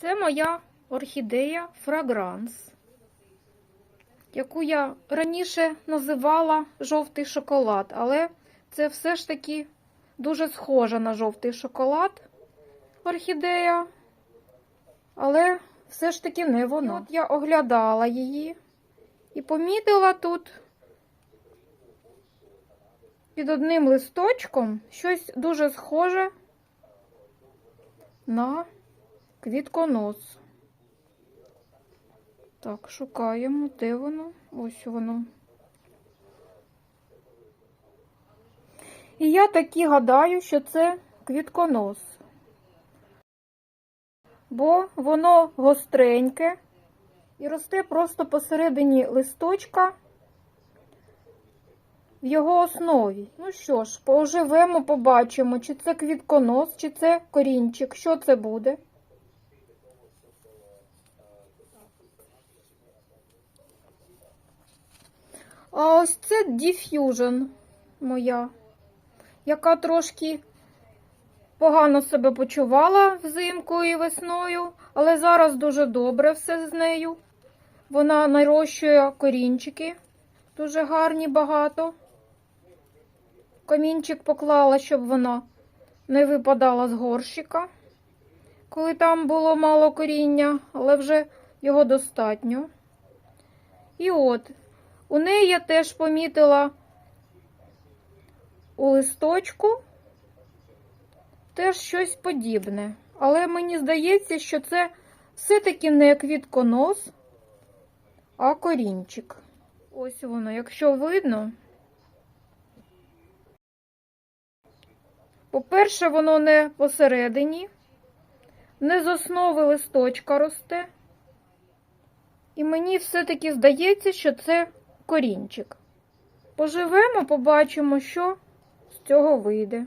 Це моя орхідея Фрагранс, яку я раніше називала жовтий шоколад, але це все ж таки дуже схожа на жовтий шоколад орхідея, але все ж таки не вона. От я оглядала її і помітила тут під одним листочком щось дуже схоже на квітконос. Так, шукаємо, де воно? Ось воно. І я таки гадаю, що це квітконос. Бо воно гостреньке і росте просто посередині листочка в його основі. Ну що ж, поживемо, побачимо, чи це квітконос, чи це корінчик. Що це буде? А ось це Diffusion моя, яка трошки погано себе почувала взимку і весною, але зараз дуже добре все з нею. Вона нарощує корінчики, дуже гарні багато. Камінчик поклала, щоб вона не випадала з горщика, коли там було мало коріння, але вже його достатньо. І от, у неї я теж помітила у листочку теж щось подібне. Але мені здається, що це все-таки не квітконос, а корінчик. Ось воно, якщо видно. По-перше, воно не посередині, не з основи листочка росте. І мені все-таки здається, що це корінчик. Поживемо, побачимо, що з цього вийде.